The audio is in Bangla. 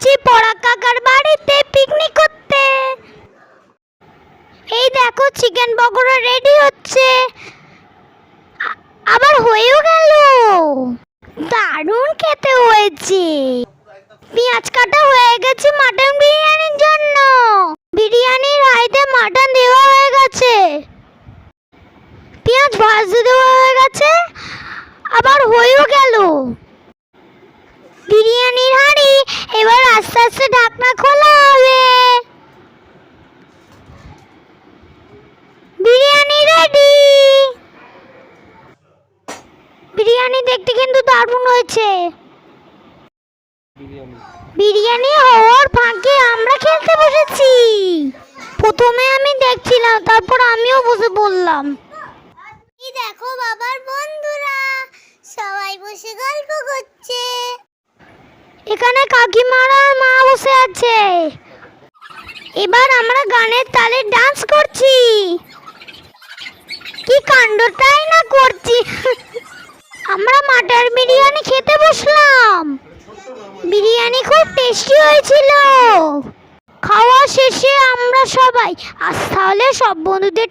যাচ্ছি পড়া কাকার বাড়িতে পিকনিক করতে। এই দেখো চিকেন পকোড়া রেডি হচ্ছে। আবার হয়েও গেল। দারুণ খেতে হয়েছে। পেঁয়াজ কাটা হয়ে গেছে মাটন বিরিয়ানির জন্য। বিরিয়ানির হাইতে মাটন দেওয়া হয়ে গেছে পেঁয়াজ ভাজতে দেওয়া হয়ে গেছে আবার হয়েও গেল বিরিয়ানির হাঁড়ি এবার আস্তে আস্তে ঢাকনা খোলা হবে বিরিয়ানি রেডি বিরিয়ানি দেখতে কিন্তু দারুণ হয়েছে। বিরিয়ানি। হওয়ার ফাঁকে আমরা খেলতে বসেছি। প্রথমে আমি দেখছিলাম তারপর আমিও বসে বললাম। দেখো বাবার বন্ধুরা সবাই বসে গল্প করছে। এখানে কাকিমারা আর মা বসে আছে। এবার আমরা গানের তালে ডান্স করছি। কি কাণ্ডটাই না করছি আমরা মাটার বসলাম। বিরিয়ানি খুব টেস্টি হয়েছিল। খাওয়া শেষে আমরা সবাই আজ তাহলে সব বন্ধুদের